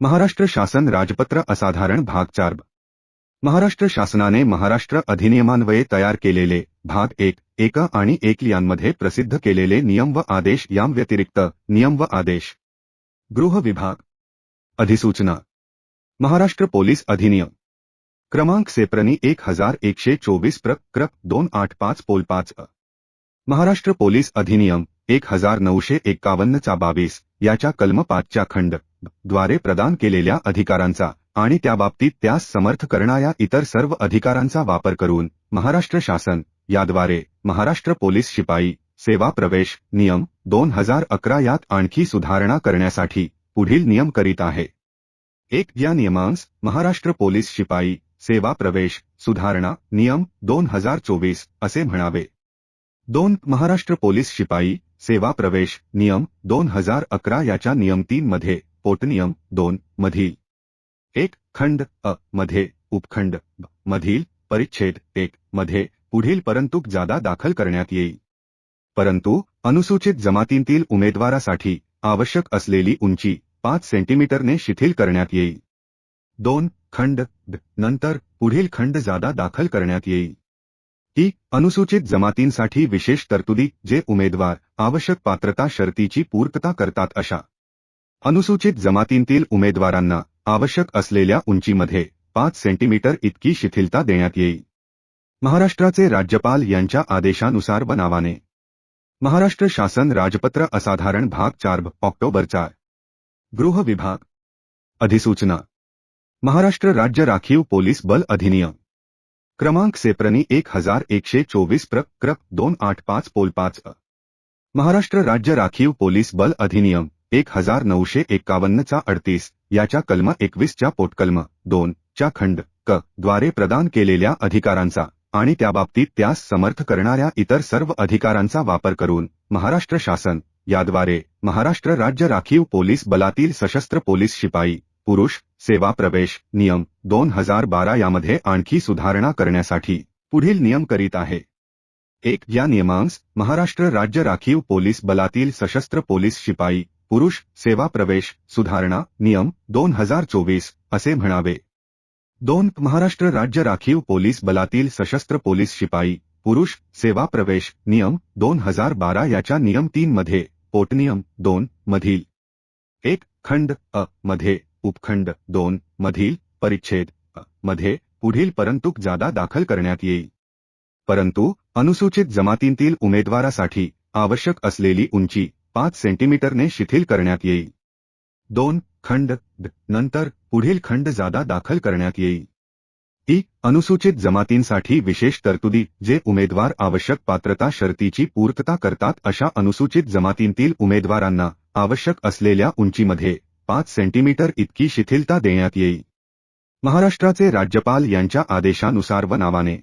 महाराष्ट्र शासन राजपत्र असाधारण भाग चार महाराष्ट्र शासनाने महाराष्ट्र अधिनियमान्वये तयार केलेले भाग एक एक आणि एक यांमध्ये प्रसिद्ध केलेले नियम व आदेश यांव्यतिरिक्त नियम व आदेश. गृह विभाग. अधिसूचना. महाराष्ट्र पोलीस अधिनियम. क्रमांक सेप्रनी एक हजार एकशे चोवीस प्र क्र दोन आठ पाच पोल पाच महाराष्ट्र पोलीस अधिनियम एक हजार नऊशे एक्कावन्नचा बावीस. याच्या कलम पाचच्या खंडद्वारे प्रदान केलेल्या अधिकारांचा आणि त्याबाबतीत त्यास समर्थ करणाऱ्या इतर सर्व अधिकारांचा वापर करून महाराष्ट्र शासन याद्वारे महाराष्ट्र पोलीस शिपाई सेवा प्रवेश नियम दोन हजार अकरा यात आणखी सुधारणा करण्यासाठी पुढील नियम करीत आहे. एक या नियमांस महाराष्ट्र पोलीस शिपाई सेवा प्रवेश सुधारणा नियम दोन हजार चोवीस असे म्हणावे. दोन महाराष्ट्र पोलीस शिपाई सेवा प्रवेश नियम दोन हजार अकरा याच्या नियम तीन मध्ये पोटनियम दोन मधील. एक खंड अ मध्ये उपखंड मधील परिच्छेद एक मध्ये पुढील परंतु जादा दाखल करण्यात येईल. परंतु अनुसूचित जमातींतील उमेदवारासाठी आवश्यक असलेली उंची पाच सेंटीमीटरने शिथिल करण्यात येईल. दोन खंड नंतर पुढील खंड जादा दाखल करण्यात येईल. ही अनुसूचित जमातींसाठी विशेष तरतुदी जे उमेदवार आवश्यक पात्रता शर्तीची पूर्तता करतात अशा. अनुसूचित जमातींतील उमेदवारांना आवश्यक असलेल्या उंचीमध्ये पाच सेंटीमीटर इतकी शिथिलता देण्यात येईल. महाराष्ट्राचे राज्यपाल यांच्या आदेशानुसार बनावाने. महाराष्ट्र शासन राजपत्र असाधारण भाग चार ऑक्टोबर चार. गृह विभाग. अधिसूचना. महाराष्ट्र राज्य राखीव पोलीस बल अधिनियम. क्रमांक सेप्रनी एक हजार एकशे चोवीस प्र क्र दोन आठ पाच पोल पाच अ. महाराष्ट्र राज्य राखीव पोलीस बल अधिनियम एक हजार नऊशे एक्कावन्नचा अडतीस याच्या कलम एकवीसच्या पोटकलम दोन च्या खंड क द्वारे प्रदान केलेल्या अधिकारांचा आणि त्याबाबतीत त्यास समर्थ करणाऱ्या इतर सर्व अधिकारांचा वापर करून महाराष्ट्र शासन याद्वारे महाराष्ट्र राज्य राखीव पोलीस बलातील सशस्त्र पोलीस शिपाई पुरुष सेवा प्रवेश नियम दोन हजार बारा यामध्ये आणखी सुधारणा करण्यासाठी पुढील नियम करीत आहे. एक या नियमांस महाराष्ट्र राज्य राखीव पोलीस बलातील सशस्त्र पोलीस शिपाई पुरुष सेवा प्रवेश सुधारणा नियम दोन हजार चोवीस असे म्हणावे. दोन महाराष्ट्र राज्य राखीव पोलीस बलातील सशस्त्र पोलीस शिपाई पुरुष सेवा प्रवेश नियम दोन हजार बारा याच्या नियम तीन मध्ये पोटनियम दोन मधील. एक खंड अ मध्ये उपखंड दोन मधील परिच्छेदमध्ये पुढील परंतु जादा दाखल करण्यात येईल. परंतु अनुसूचित जमातींतील उमेदवारासाठी आवश्यक असलेली उंची पाच सेंटीमीटरने शिथिल करण्यात येईल. दोन खंड नंतर पुढील खंड जादा दाखल करण्यात येईल. ई अनुसूचित जमातींसाठी विशेष तरतुदी जे उमेदवार आवश्यक पात्रता शर्तीची पूर्तता करतात अशा अनुसूचित जमातींतील उमेदवारांना आवश्यक असलेल्या उंचीमध्ये पाच सेंटीमीटर इतकी शिथिलता देण्यात येईल. महाराष्ट्राचे राज्यपाल यांच्या आदेशानुसार व नावाने